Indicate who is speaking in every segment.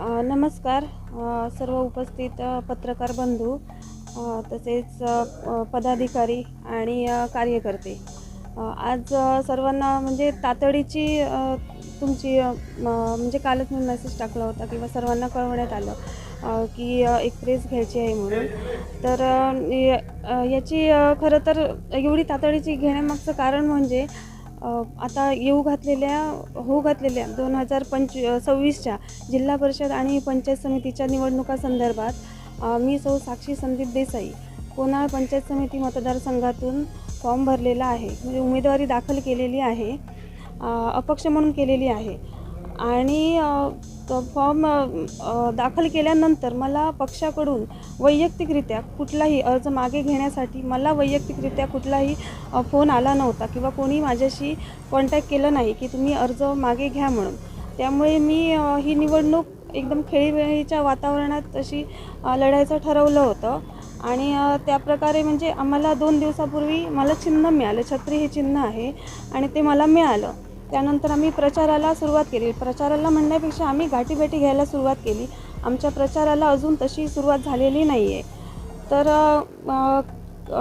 Speaker 1: नमस्कार. सर्व उपस्थित पत्रकार बंधू तसेच पदाधिकारी आणि कार्यकर्ते. आज सर्वांना म्हणजे तातडीची तुमची म्हणजे कालच मी मेसेज टाकला होता किंवा सर्वांना कळवण्यात आलं की एक प्रेस घ्यायची आहे म्हणून. तर याची खरं तर एवढी तातडीची घेण्यामागचं कारण म्हणजे आता येऊ घातलेल्या होऊ घातलेल्या दोन हजार पंच सव्वीसच्या जिल्हा परिषद आणि पंचायत समितीच्या निवडणुकासंदर्भात मी सौ साक्षी संदीप देसाई कोनाळ पंचायत समिती मतदारसंघातून फॉर्म भरलेला आहे. म्हणजे उमेदवारी दाखल केलेली आहे. अपक्ष म्हणून केलेली आहे. आणि तो फॉर्म दाखल केल्यानंतर मला पक्षाकडून वैयक्तिकरित्या कुठलाही अर्ज मागे घेण्यासाठी मला वैयक्तिकरित्या कुठलाही फोन आला नव्हता किंवा कोणी माझ्याशी कॉन्टॅक्ट केलं नाही की तुम्ही अर्ज मागे घ्या म्हणून. त्यामुळे मी ही निवडणूक एकदम खेळीवेळीच्या वातावरणात तशी लढायचं ठरवलं होतं. आणि त्याप्रकारे म्हणजे आम्हाला दोन दिवसापूर्वी मला चिन्ह मिळालं छत्री हे चिन्ह आहे आणि ते मला मिळालं. त्यानंतर आम्ही प्रचाराला सुरुवात केली. प्रचाराला म्हणण्यापेक्षा आम्ही गाठीभेटी घ्यायला सुरुवात केली. आमच्या प्रचाराला अजून तशी सुरुवात झालेली नाही आहे तर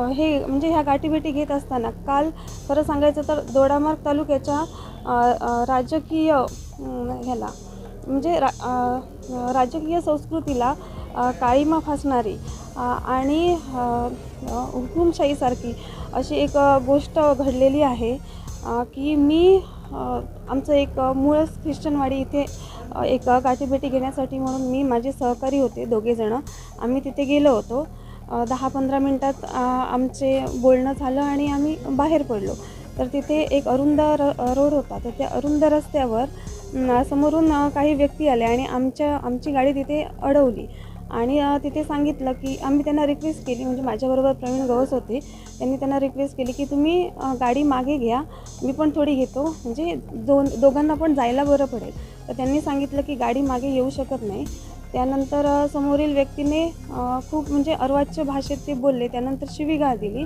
Speaker 1: हे म्हणजे ह्या गाठीभेटी घेत असताना काल खरं सांगायचं तर दोडामार्ग तालुक्याच्या राजकीय ह्याला म्हणजे रा राजकीय संस्कृतीला काळीमा फासणारी आणि हुकुमशाहीसारखी अशी एक गोष्ट घडलेली आहे की मी आमचं एक मूळच ख्रिश्चनवाडी इथे एक गाठीभेटी घेण्यासाठी म्हणून मी माझे सहकारी होते दोघेजणं आम्ही तिथे गेलो होतो. दहा पंधरा मिनटात आमचे बोलणं झालं आणि आम्ही बाहेर पडलो. तर तिथे एक अरुंद र रोड होता. तर त्या अरुंद रस्त्यावर समोरून काही व्यक्ती आले आणि आमच्या आमची गाडी तिथे अडवली. आणि तिथे सांगितलं की आम्ही त्यांना रिक्वेस्ट केली म्हणजे माझ्याबरोबर प्रवीण गवस होते त्यांनी त्यांना रिक्वेस्ट केली की तुम्ही गाडी मागे घ्या मी पण थोडी घेतो म्हणजे दोन दोघांना पण जायला बरं पडेल. तर त्यांनी सांगितलं की गाडी मागे येऊ शकत नाही. त्यानंतर समोरील व्यक्तीने खूप म्हणजे अर्वाच्य भाषेत ते बोलले त्यानंतर शिवीगाळ दिली.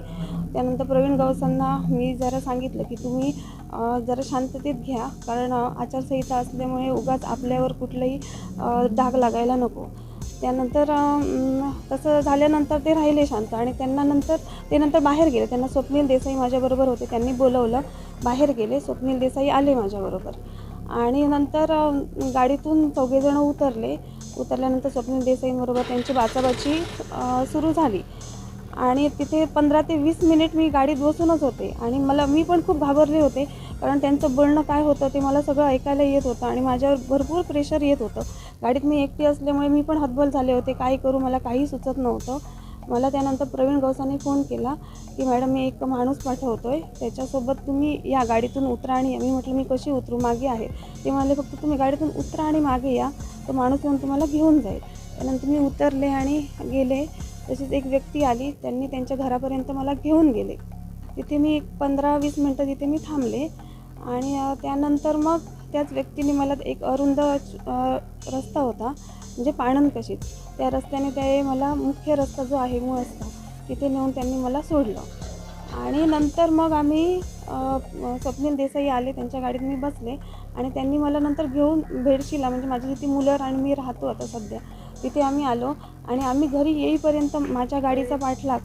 Speaker 1: त्यानंतर प्रवीण गवसांना मी जरा सांगितलं की तुम्ही जरा शांततेत घ्या कारण आचारसंहिता असल्यामुळे उगाच आपल्यावर कुठलंही डाग लागायला नको. त्यानंतर तसं झाल्यानंतर ते राहिले शांत आणि त्यांना नंतर ते नंतर बाहेर गेले. त्यांना स्वप्नील देसाई माझ्याबरोबर होते. त्यांनी बोलवलं बाहेर गेले. स्वप्नील देसाई आले माझ्याबरोबर. आणि नंतर गाडीतून चौघेजणं उतरले. उतरल्यानंतर स्वप्नील देसाईंबरोबर त्यांची बाचाबाची सुरू झाली. आणि तिथे पंधरा ते वीस मिनिट मी गाडीत बसूनच होते. आणि मला मी पण खूप घाबरले होते. कारण त्यांचं बोलणं काय होतं ते मला सगळं ऐकायला येत होतं आणि माझ्यावर भरपूर प्रेशर येत होतं. गाडीत मी एकटी असल्यामुळे मी पण हतबल झाले होते. काय करू मला काही सुचत नव्हतं. मला त्यानंतर प्रवीण गवसाने फोन केला की मॅडम मी एक माणूस पाठवतो आहे त्याच्यासोबत तुम्ही या गाडीतून उतरा आणि या." मी म्हटलं मी कशी उतरू? मागे आहे. ते म्हणाले फक्त तुम्ही गाडीतून उतरा आणि मागे या. तो माणूस येऊन तुम्हाला घेऊन जाईल. त्यानंतर मी उतरले आणि गेले. तशीच एक व्यक्ती आली. त्यांनी त्यांच्या घरापर्यंत मला घेऊन गेले. तिथे मी एक पंधरा वीस मिनटं तिथे मी थांबले. आणि त्यानंतर मग त्याच व्यक्तीने मला एक अरुंद रस्ता होता म्हणजे पाणंद त्या रस्त्याने ते मला मुख्य रस्ता जो आहे मूळ रस्ता तिथे नेऊन त्यांनी मला सोडलं. आणि नंतर मग आम्ही स्वप्नील देसाई आले त्यांच्या गाडीत मी बसले आणि त्यांनी मला नंतर घेऊन भेडशीला म्हणजे माझी जिथे मुलं आणि मी राहतो आता सध्या तिथे आम्ही आलो आणि आम्ही घरी येईपर्यंत माझ्या गाडीचा पाठलाग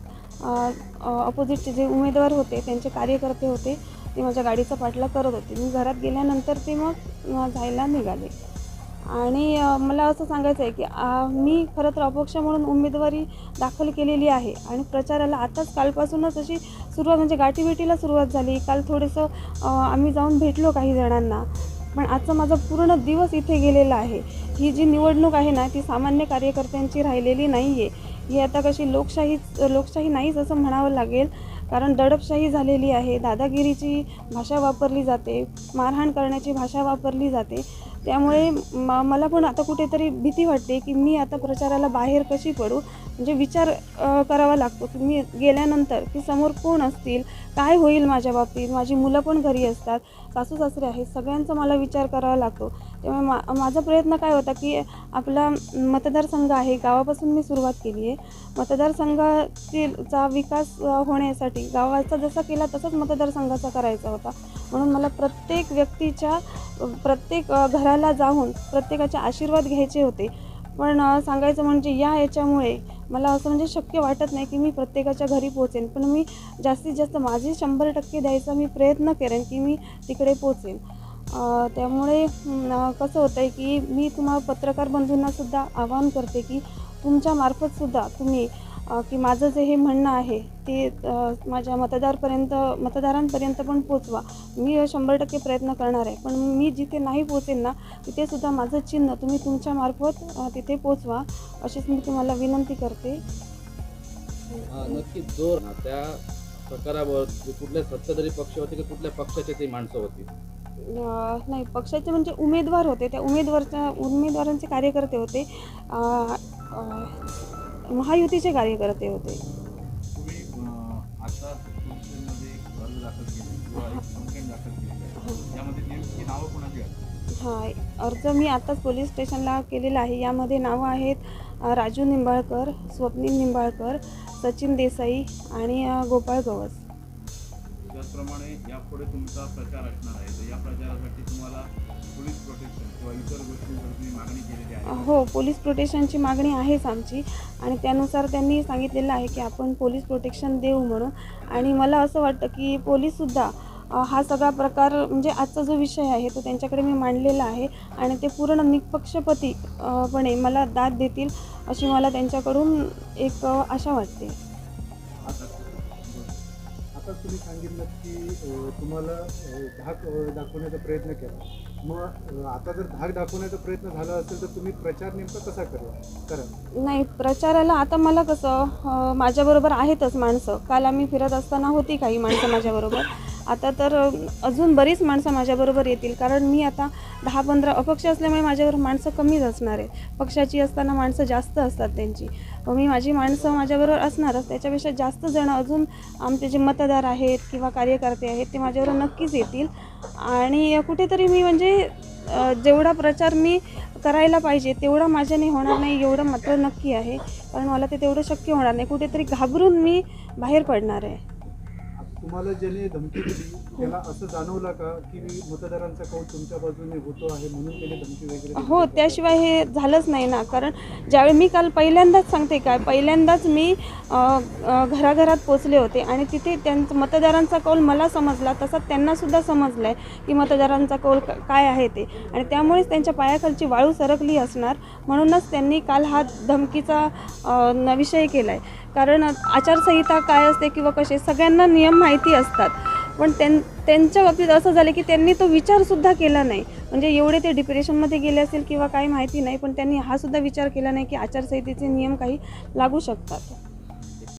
Speaker 1: अपोजिटचे जे उमेदवार होते त्यांचे कार्यकर्ते होते ते माझ्या गाडीचा पाठलाग करत होते. मी घरात गेल्यानंतर ते मग जायला निघाले. आणि मला असं सांगायचं आहे की मी खरं तर अपक्ष म्हणून उमेदवारी दाखल केलेली आहे. आणि प्रचाराला आताच कालपासूनच अशी सुरुवात म्हणजे गाठीभेटीला सुरुवात झाली. काल थोडंसं आम्ही जाऊन भेटलो काही जणांना. पण आजचा माझा पूर्ण दिवस इथे गेलेला आहे. ही जी निवडणूक आहे ना ती सामान्य कार्यकर्त्यांची राहिलेली नाही आहे ही आता कशी लोकशाही लोकशाही नाहीच असं म्हणावं लागेल. कारण दडपशाही झालेली आहे दादागिरीची भाषा वापरली जाते मारहाण करण्याची भाषा वापरली जाते. त्यामुळे म मला पण आता कुठेतरी भीती वाटते की मी आता प्रचाराला बाहेर कशी पडू? म्हणजे विचार करावा लागतो. की मी गेल्यानंतर की समोर कोण असतील? काय होईल माझ्या बाबतीत? माझी मुलं पण घरी असतात सासू सासरे आहेत सगळ्यांचा मला विचार करावा लागतो. त्यामुळे मा माझा प्रयत्न काय होता की आपला मतदारसंघ आहे गावापासून मी सुरुवात केली आहे. मतदारसंघातील चा विकास होण्यासाठी गावाचा जसा केला तसाच मतदारसंघाचा करायचा होता. म्हणून मला प्रत्येक व्यक्तीच्या प्रत्येक घराला जाऊन प्रत्येकाचे आशीर्वाद घ्यायचे होते. पण सांगायचं म्हणजे या याच्यामुळे मला असं म्हणजे शक्य वाटत नाही की मी प्रत्येकाच्या घरी पोचेन पण मी जास्तीत जास्त माझे शंभर टक्के द्यायचा मी प्रयत्न करेन की मी तिकडे पोचेन. त्यामुळे कसं होतं आहे की मी तुम्हाला पत्रकार बंधूंनासुद्धा आवाहन करते की तुमच्यामार्फतसुद्धा तुम्ही की माझं जे हे म्हणणं आहे ते माझ्या मतदारपर्यंत मतदारांपर्यंत पण पोचवा. मी शंभर टक्के प्रयत्न करणार आहे. पण मी जिथे नाही पोचेन ना तिथे सुद्धा माझं चिन्ह तुम्ही तुमच्या मार्फत अ, तिथे पोचवा अशीच मी तुम्हाला विनंती करते.
Speaker 2: नक्कीच जोर. ना त्या प्रकारावर कुठल्या सत्ताधारी पक्ष होते की कुठल्या पक्षाचे ते माणसं होती?
Speaker 1: नाही पक्षाचे म्हणजे उमेदवार होते. त्या उमेदवारच्या उमेदवारांचे कार्यकर्ते होते. महायुतीचे कार्यकर्ते होते.
Speaker 3: दाखल केले किंवा एक कंप्लेंट दाखल आहे यामध्ये नेमकी नावं कोणाची आहेत
Speaker 1: हा अर्ज मी आत्ताच पोलीस स्टेशनला केलेला आहे. यामध्ये नावं आहेत अ, राजू निंबाळकर स्वप्नील निंबाळकर सचिन देसाई आणि अ, गोपाळ गवस.
Speaker 3: त्याचप्रमाणे यापुढे तुमचा प्रचार असणार आहे. तर या प्रचारासाठी तुम्हाला पोलीस प्रोटेक्शन किंवा इतर गोष्टींवर तुम्ही मागणी केलेली आहे.
Speaker 1: हो पोलीस प्रोटेक्शनची मागणी आहेच आमची. आणि त्यानुसार त्यांनी सांगितलेलं आहे की आपण पोलीस प्रोटेक्शन देऊ म्हणून. आणि मला असं वाटतं की पोलीससुद्धा हा सगळा प्रकार म्हणजे आजचा जो विषय आहे तो त्यांच्याकडे मी मांडलेला आहे. आणि ते पूर्ण निष्पक्षपती अ, पणे मला दाद देतील अशी मला त्यांच्याकडून एक आशा वाटते.
Speaker 4: आता तुम्ही सांगितलं की तुम्हाला धाक दाखवण्याचा प्रयत्न केला. मग आता जर धाक दाखवण्याचा प्रयत्न झाला असेल तर तुम्ही प्रचार नेमका कसा करा करा
Speaker 1: नाही प्रचाराला आता मला कसं माझ्याबरोबर आहेतच माणसं. काल आम्ही फिरत असताना होती काही माणसं माझ्याबरोबर. आता तर अजून बरीच माणसं माझ्याबरोबर येतील. कारण मी आता दहा पंधरा अपक्ष असल्यामुळे माझ्यावर माणसं कमीच असणार आहे पक्षाची असताना माणसं जास्त असतात त्यांची. मी माझी माणसं माझ्याबरोबर असणारच त्याच्यापेक्षा जास्त जण अजून आमचे जे मतदार आहेत किंवा कार्यकर्ते आहेत ते माझ्याबरोबर नक्कीच येतील. आणि कुठेतरी मी म्हणजे जेवढा प्रचार मी करायला पाहिजे तेवढा माझ्याने होणार नाही एवढं मात्र नक्की आहे. कारण मला ते तेवढं शक्य होणार नाही. कुठेतरी घाबरून मी बाहेर पडणार आहे.
Speaker 4: तुम्हाला ज्याने धमकी दिली त्याला असं जाणवलं का की मतदारांचा कौल तुमच्या बाजूने होतो आहे म्हणून त्याने धमकी वगैरे दिली?
Speaker 1: हो त्याशिवाय हे झालंच नाही ना. कारण ज्यावेळी मी काल पहिल्यांदाच सांगते काय पहिल्यांदाच मी अ, अ, घराघरात पोचले होते आणि तिथे त्यांचं मतदारांचा कौल मला समजला तसा त्यांनासुद्धा समजला आहे की मतदारांचा कौल क- काय आहे ते. आणि त्यामुळेच त्यांच्या पायाखालची वाळू सरकली असणार म्हणूनच त्यांनी काल हा धमकीचा अ, न- विषय केला आहे कारण आचारसंहिता काय असते किंवा कसे सगळ्यांना नियम माहिती असतात. पण त्यां त्यांच्या बाबतीत असं झालं की त्यांनी तो विचारसुद्धा केला नाही. म्हणजे एवढे ते डिप्रेशनमध्ये गेले असेल किंवा काही माहिती नाही पण त्यांनी हा सुद्धा विचार केला नाही की आचारसंहितेचे नियम काही लागू शकतात.